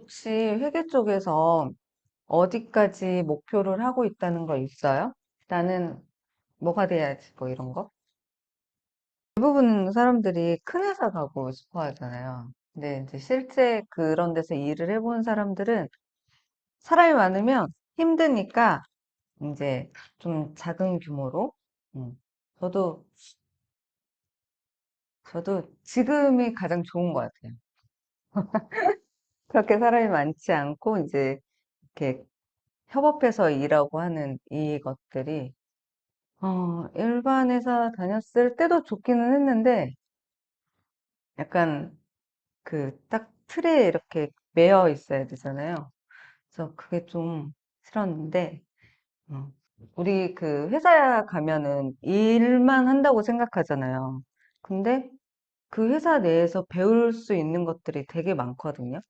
혹시 회계 쪽에서 어디까지 목표를 하고 있다는 거 있어요? 나는 뭐가 돼야지, 뭐 이런 거? 대부분 사람들이 큰 회사 가고 싶어 하잖아요. 근데 이제 실제 그런 데서 일을 해본 사람들은 사람이 많으면 힘드니까 이제 좀 작은 규모로, 음, 저도, 저도 지금이 가장 좋은 것 같아요. 그렇게 사람이 많지 않고 이제 이렇게 협업해서 일하고 하는 이것들이 어, 일반 회사 다녔을 때도 좋기는 했는데, 약간 그 딱 틀에 이렇게 매여 있어야 되잖아요. 그래서 그게 좀 싫었는데, 어, 우리 그 회사 가면은 일만 한다고 생각하잖아요. 근데 그 회사 내에서 배울 수 있는 것들이 되게 많거든요.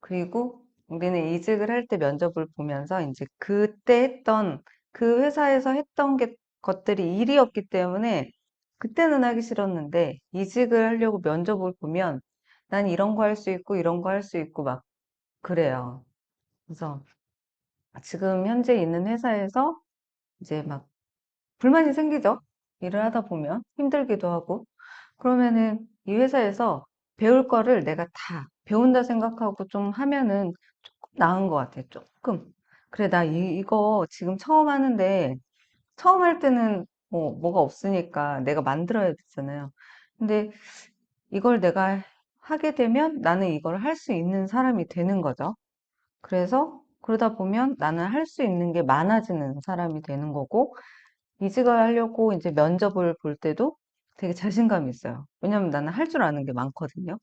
그리고 우리는 이직을 할 때 면접을 보면서 이제 그때 했던 그 회사에서 했던 게 것들이 일이었기 때문에 그때는 하기 싫었는데 이직을 하려고 면접을 보면 난 이런 거 할 수 있고 이런 거 할 수 있고 막 그래요. 그래서 지금 현재 있는 회사에서 이제 막 불만이 생기죠. 일을 하다 보면 힘들기도 하고 그러면은 이 회사에서 배울 거를 내가 다 배운다 생각하고 좀 하면은 조금 나은 것 같아. 조금. 그래, 나 이, 이거 지금 처음 하는데 처음 할 때는 뭐, 뭐가 없으니까 내가 만들어야 되잖아요. 근데 이걸 내가 하게 되면 나는 이걸 할 수 있는 사람이 되는 거죠. 그래서 그러다 보면 나는 할 수 있는 게 많아지는 사람이 되는 거고, 이직을 하려고 이제 면접을 볼 때도 되게 자신감이 있어요. 왜냐면 나는 할 줄 아는 게 많거든요.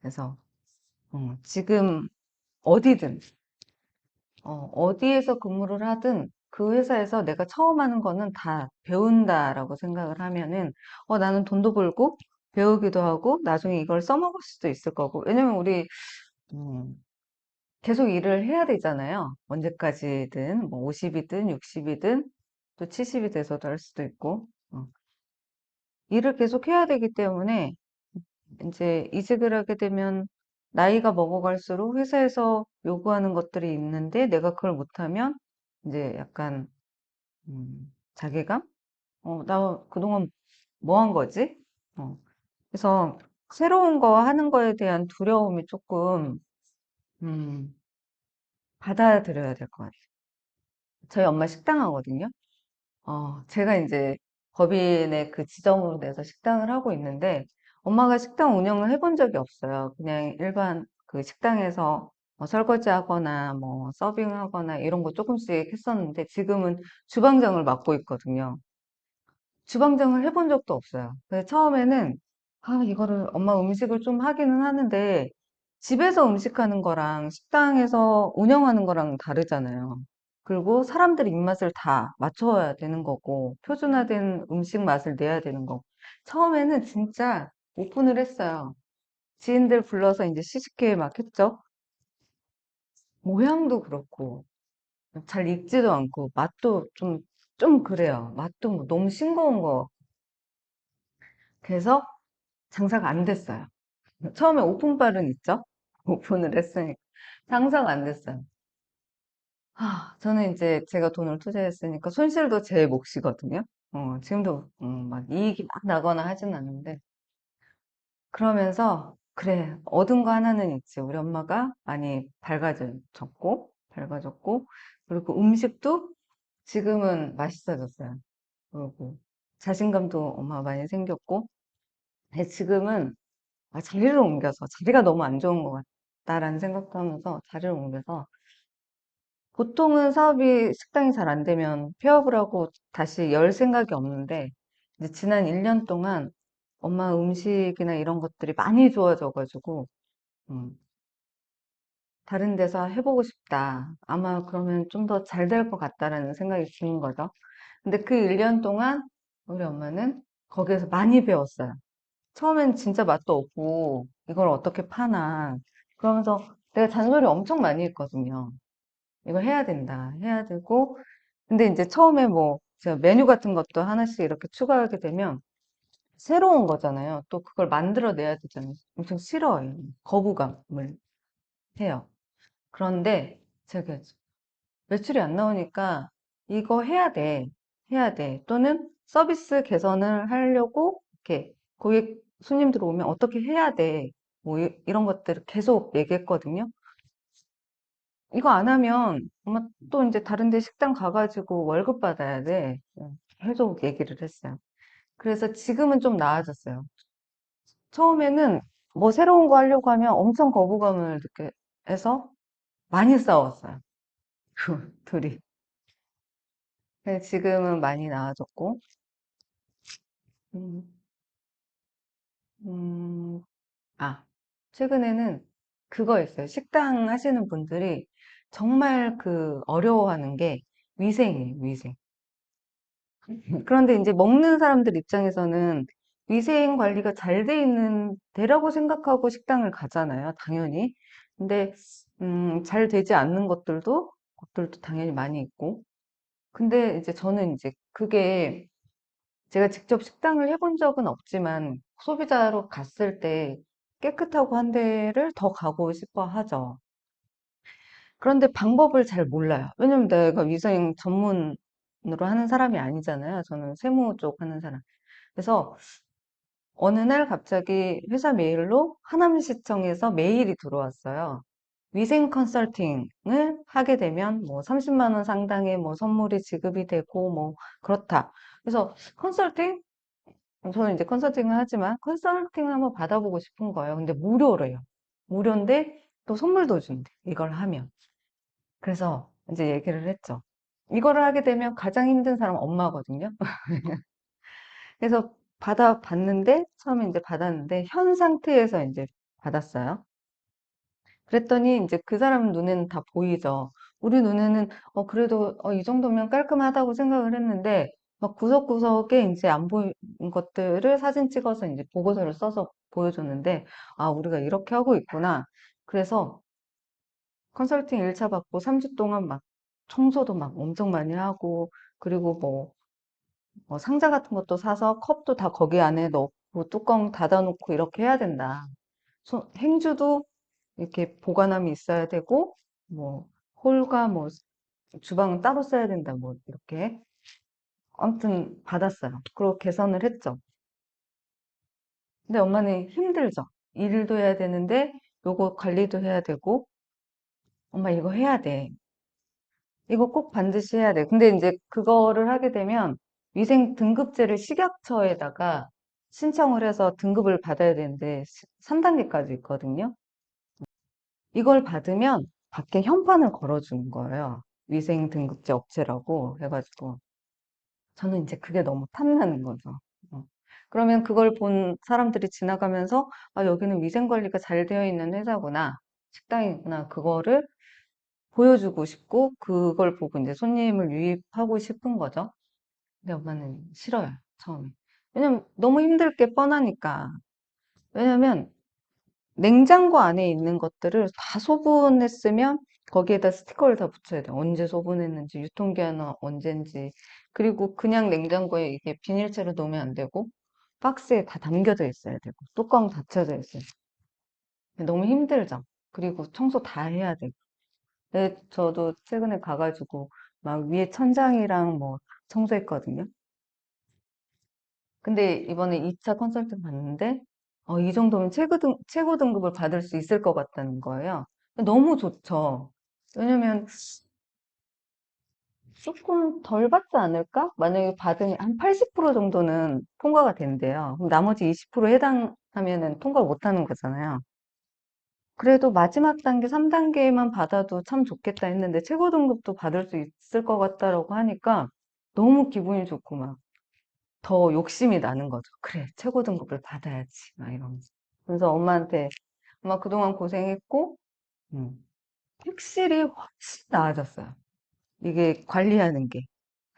그래서 어, 지금 어디든 어, 어디에서 근무를 하든 그 회사에서 내가 처음 하는 거는 다 배운다라고 생각을 하면은 어, 나는 돈도 벌고 배우기도 하고 나중에 이걸 써먹을 수도 있을 거고 왜냐면 우리 음, 계속 일을 해야 되잖아요. 언제까지든 뭐 50 이든 60 이든 또 70 이 돼서도 할 수도 있고 어, 일을 계속 해야 되기 때문에 이제 이직을 하게 되면 나이가 먹어갈수록 회사에서 요구하는 것들이 있는데 내가 그걸 못하면 이제 약간 음, 자괴감? 어, 나 그동안 뭐 한 거지? 어, 그래서 새로운 거 하는 거에 대한 두려움이 조금 음, 받아들여야 될 것 같아요. 저희 엄마 식당 하거든요. 어, 제가 이제 법인의 그 지점으로 내서 식당을 하고 있는데, 엄마가 식당 운영을 해본 적이 없어요. 그냥 일반 그 식당에서 뭐 설거지 하거나 뭐 서빙 하거나 이런 거 조금씩 했었는데, 지금은 주방장을 맡고 있거든요. 주방장을 해본 적도 없어요. 그래서 처음에는, 아, 이거를 엄마 음식을 좀 하기는 하는데, 집에서 음식하는 거랑 식당에서 운영하는 거랑 다르잖아요. 그리고 사람들 입맛을 다 맞춰야 되는 거고, 표준화된 음식 맛을 내야 되는 거고. 처음에는 진짜 오픈을 했어요. 지인들 불러서 이제 시식회 막 했죠. 모양도 그렇고, 잘 익지도 않고, 맛도 좀, 좀 그래요. 맛도 뭐 너무 싱거운 거. 그래서 장사가 안 됐어요. 처음에 오픈빨은 있죠? 오픈을 했으니까. 장사가 안 됐어요. 아, 저는 이제 제가 돈을 투자했으니까 손실도 제 몫이거든요. 어, 지금도 음, 막 이익이 막 나거나 하진 않는데 그러면서 그래 얻은 거 하나는 있지. 우리 엄마가 많이 밝아졌고 밝아졌고 그리고 음식도 지금은 맛있어졌어요. 그리고 자신감도 엄마 많이 생겼고 근데 지금은 아, 자리를 옮겨서 자리가 너무 안 좋은 것 같다라는 생각도 하면서 자리를 옮겨서 보통은 사업이 식당이 잘 안 되면 폐업을 하고 다시 열 생각이 없는데 이제 지난 1년 동안 엄마 음식이나 이런 것들이 많이 좋아져가지고 음, 다른 데서 해보고 싶다. 아마 그러면 좀 더 잘 될 것 같다라는 생각이 드는 거죠. 근데 그 1년 동안 우리 엄마는 거기에서 많이 배웠어요. 처음엔 진짜 맛도 없고 이걸 어떻게 파나 그러면서 내가 잔소리 엄청 많이 했거든요. 이거 해야 된다. 해야 되고. 근데 이제 처음에 뭐, 제가 메뉴 같은 것도 하나씩 이렇게 추가하게 되면, 새로운 거잖아요. 또 그걸 만들어내야 되잖아요. 엄청 싫어해요. 거부감을 해요. 그런데 제가 매출이 안 나오니까 이거 해야 돼. 해야 돼. 또는 서비스 개선을 하려고 이렇게 고객 손님들 오면 어떻게 해야 돼. 뭐 이- 이런 것들을 계속 얘기했거든요. 이거 안 하면 엄마 또 이제 다른 데 식당 가가지고 월급 받아야 돼. 계속 얘기를 했어요. 그래서 지금은 좀 나아졌어요. 처음에는 뭐 새로운 거 하려고 하면 엄청 거부감을 느껴 해서 많이 싸웠어요. 둘이. 근데 지금은 많이 나아졌고, 음, 음, 아, 최근에는 그거 있어요. 식당 하시는 분들이 정말 그 어려워하는 게 위생이에요, 위생. 그런데 이제 먹는 사람들 입장에서는 위생 관리가 잘 돼 있는 데라고 생각하고 식당을 가잖아요, 당연히. 근데, 음, 잘 되지 않는 것들도, 것들도 당연히 많이 있고. 근데 이제 저는 이제 그게 제가 직접 식당을 해 본 적은 없지만 소비자로 갔을 때 깨끗하고 한 데를 더 가고 싶어 하죠. 그런데 방법을 잘 몰라요. 왜냐면 내가 위생 전문으로 하는 사람이 아니잖아요. 저는 세무 쪽 하는 사람. 그래서 어느 날 갑자기 회사 메일로 하남시청에서 메일이 들어왔어요. 위생 컨설팅을 하게 되면 뭐 30만 원 상당의 뭐 선물이 지급이 되고 뭐 그렇다. 그래서 컨설팅? 저는 이제 컨설팅을 하지만 컨설팅을 한번 받아보고 싶은 거예요. 근데 무료래요. 무료인데 또 선물도 준대. 이걸 하면. 그래서 이제 얘기를 했죠. 이거를 하게 되면 가장 힘든 사람은 엄마거든요. 그래서 받아봤는데, 처음에 이제 받았는데, 현 상태에서 이제 받았어요. 그랬더니 이제 그 사람 눈에는 다 보이죠. 우리 눈에는, 어, 그래도, 어, 이 정도면 깔끔하다고 생각을 했는데, 막 구석구석에 이제 안 보이는 것들을 사진 찍어서 이제 보고서를 써서 보여줬는데, 아, 우리가 이렇게 하고 있구나. 그래서 컨설팅 1차 받고 3주 동안 막 청소도 막 엄청 많이 하고, 그리고 뭐, 뭐 상자 같은 것도 사서 컵도 다 거기 안에 넣고 뚜껑 닫아놓고 이렇게 해야 된다. 손- 행주도 이렇게 보관함이 있어야 되고, 뭐, 홀과 뭐, 주방은 따로 써야 된다. 뭐, 이렇게. 아무튼 받았어요. 그리고 개선을 했죠. 근데 엄마는 힘들죠. 일도 해야 되는데, 요거 관리도 해야 되고, 엄마 이거 해야 돼. 이거 꼭 반드시 해야 돼. 근데 이제 그거를 하게 되면 위생 등급제를 식약처에다가 신청을 해서 등급을 받아야 되는데 3단계까지 있거든요. 이걸 받으면 밖에 현판을 걸어주는 거예요. 위생 등급제 업체라고 해가지고 저는 이제 그게 너무 탐나는 거죠. 어. 그러면 그걸 본 사람들이 지나가면서 아, 여기는 위생 관리가 잘 되어 있는 회사구나, 식당이구나, 그거를 보여주고 싶고 그걸 보고 이제 손님을 유입하고 싶은 거죠. 근데 엄마는 싫어요, 처음에. 왜냐면 너무 힘들 게 뻔하니까. 왜냐면 냉장고 안에 있는 것들을 다 소분했으면 거기에다 스티커를 다 붙여야 돼. 언제 소분했는지, 유통기한은 언젠지. 그리고 그냥 냉장고에 이게 비닐채로 놓으면 안 되고, 박스에 다 담겨져 있어야 되고, 뚜껑 닫혀져 있어요. 너무 힘들죠. 그리고 청소 다 해야 되고. 네, 저도 최근에 가가지고 막 위에 천장이랑 뭐 청소했거든요. 근데 이번에 2차 컨설팅 받는데 어, 이 정도면 최고 등, 최고 등급을 받을 수 있을 것 같다는 거예요. 너무 좋죠. 왜냐면 조금 덜 받지 않을까? 만약에 받으면 한 80% 정도는 통과가 된대요. 그럼 나머지 20% 해당하면은 통과 못 하는 거잖아요. 그래도 마지막 단계 3단계만 받아도 참 좋겠다 했는데 최고 등급도 받을 수 있을 것 같다라고 하니까 너무 기분이 좋고 막 더 욕심이 나는 거죠. 그래, 최고 등급을 받아야지. 막 이러면서. 그래서 엄마한테 엄마 그동안 고생했고 음, 확실히 훨씬 나아졌어요. 이게 관리하는 게.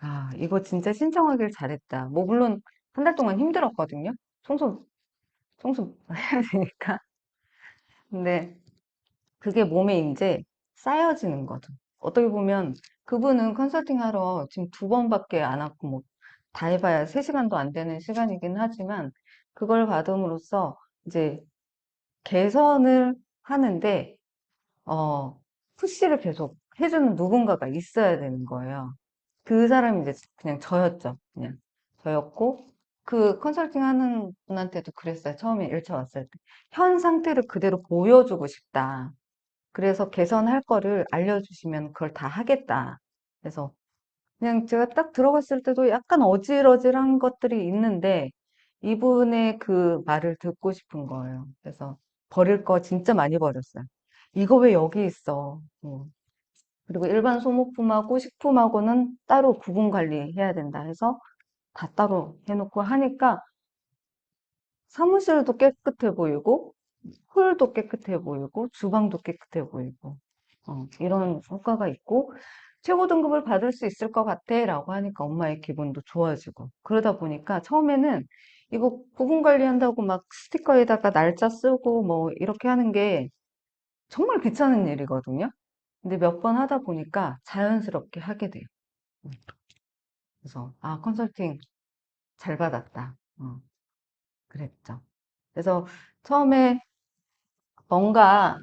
아, 이거 진짜 신청하길 잘했다. 뭐 물론 한달 동안 힘들었거든요. 청소 청소 해야 되니까. 근데 그게 몸에 이제 쌓여지는 거죠. 어떻게 보면 그분은 컨설팅 하러 지금 두 번밖에 안 왔고 뭐 다 해 봐야 세 시간도 안 되는 시간이긴 하지만 그걸 받음으로써 이제 개선을 하는데, 어, 푸시를 계속 해주는 누군가가 있어야 되는 거예요. 그 사람이 이제 그냥 저였죠. 그냥 저였고, 그 컨설팅 하는 분한테도 그랬어요. 처음에 1차 왔을 때. 현 상태를 그대로 보여주고 싶다. 그래서 개선할 거를 알려주시면 그걸 다 하겠다. 그래서 그냥 제가 딱 들어갔을 때도 약간 어질어질한 것들이 있는데 이분의 그 말을 듣고 싶은 거예요. 그래서 버릴 거 진짜 많이 버렸어요. 이거 왜 여기 있어? 뭐. 그리고 일반 소모품하고 식품하고는 따로 구분 관리해야 된다 해서 다 따로 해놓고 하니까 사무실도 깨끗해 보이고 홀도 깨끗해 보이고 주방도 깨끗해 보이고 어, 이런 효과가 있고 최고 등급을 받을 수 있을 것 같아 라고 하니까 엄마의 기분도 좋아지고 그러다 보니까 처음에는 이거 구분 관리한다고 막 스티커에다가 날짜 쓰고 뭐 이렇게 하는 게 정말 귀찮은 일이거든요. 근데 몇 번 하다 보니까 자연스럽게 하게 돼요. 음. 그래서 아 컨설팅 잘 받았다. 어, 그랬죠. 그래서 처음에 뭔가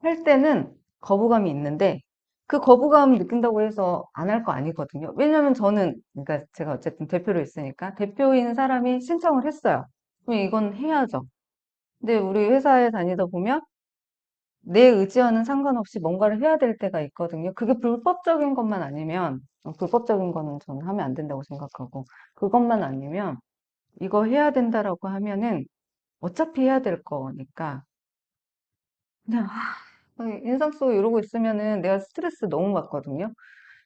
할 때는 거부감이 있는데 그 거부감 느낀다고 해서 안 할 거 아니거든요. 왜냐면 저는 그러니까 제가 어쨌든 대표로 있으니까 대표인 사람이 신청을 했어요. 그럼 이건 해야죠. 근데 우리 회사에 다니다 보면 내 의지와는 상관없이 뭔가를 해야 될 때가 있거든요. 그게 불법적인 것만 아니면 어, 불법적인 거는 저는 하면 안 된다고 생각하고 그것만 아니면 이거 해야 된다라고 하면은 어차피 해야 될 거니까 그냥 아, 인상 쓰고 이러고 있으면은 내가 스트레스 너무 받거든요.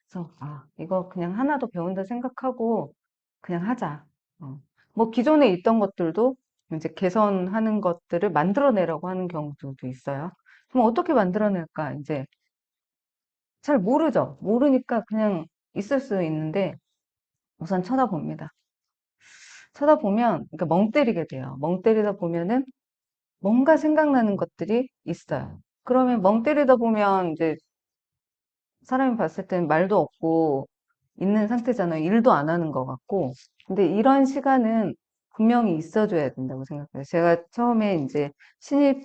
그래서 아 이거 그냥 하나도 배운다 생각하고 그냥 하자. 어. 뭐 기존에 있던 것들도 이제 개선하는 것들을 만들어내라고 하는 경우들도 있어요. 그럼 어떻게 만들어낼까? 이제 잘 모르죠. 모르니까 그냥 있을 수 있는데 우선 쳐다봅니다. 쳐다보면 그러니까 멍 때리게 돼요. 멍 때리다 보면은 뭔가 생각나는 것들이 있어요. 그러면 멍 때리다 보면 이제 사람이 봤을 때는 말도 없고 있는 상태잖아요. 일도 안 하는 것 같고. 근데 이런 시간은 분명히 있어줘야 된다고 생각해요. 제가 처음에 이제 신입,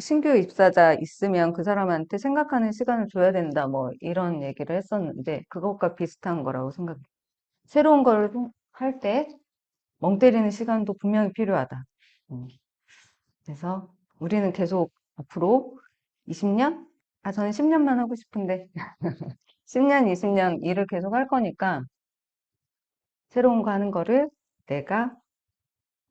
신규 입사자 있으면 그 사람한테 생각하는 시간을 줘야 된다. 뭐 이런 얘기를 했었는데 그것과 비슷한 거라고 생각해요. 새로운 걸 할 때 멍 때리는 시간도 분명히 필요하다. 음. 그래서 우리는 계속 앞으로 20년? 아, 저는 10년만 하고 싶은데 10년, 20년 일을 계속 할 거니까 새로운 거 하는 거를 내가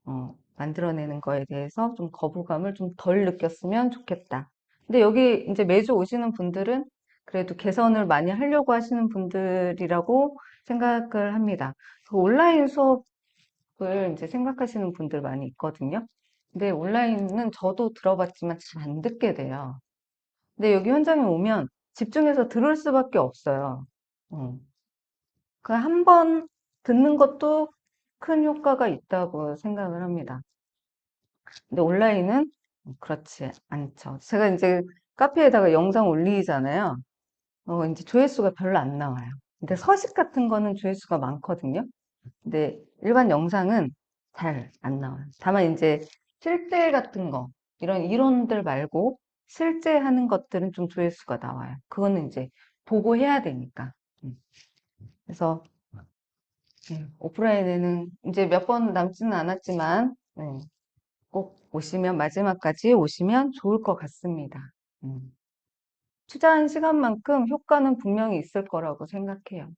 어, 만들어내는 거에 대해서 좀 거부감을 좀 덜 느꼈으면 좋겠다. 근데 여기 이제 매주 오시는 분들은 그래도 개선을 많이 하려고 하시는 분들이라고 생각을 합니다. 그 온라인 수업을 이제 생각하시는 분들 많이 있거든요. 근데 온라인은 저도 들어봤지만 잘 안 듣게 돼요. 근데 여기 현장에 오면 집중해서 들을 수밖에 없어요. 어. 그한 번 듣는 것도 큰 효과가 있다고 생각을 합니다. 근데 온라인은 그렇지 않죠. 제가 이제 카페에다가 영상 올리잖아요. 어, 이제 조회수가 별로 안 나와요. 근데 서식 같은 거는 조회수가 많거든요. 근데 일반 영상은 잘 안 나와요. 다만 이제 실제 같은 거, 이런 이론들 말고 실제 하는 것들은 좀 조회수가 나와요. 그거는 이제 보고 해야 되니까. 음. 그래서 네, 오프라인에는 이제 몇 번 남지는 않았지만 네, 꼭 오시면 마지막까지 오시면 좋을 것 같습니다. 음. 투자한 시간만큼 효과는 분명히 있을 거라고 생각해요. 네.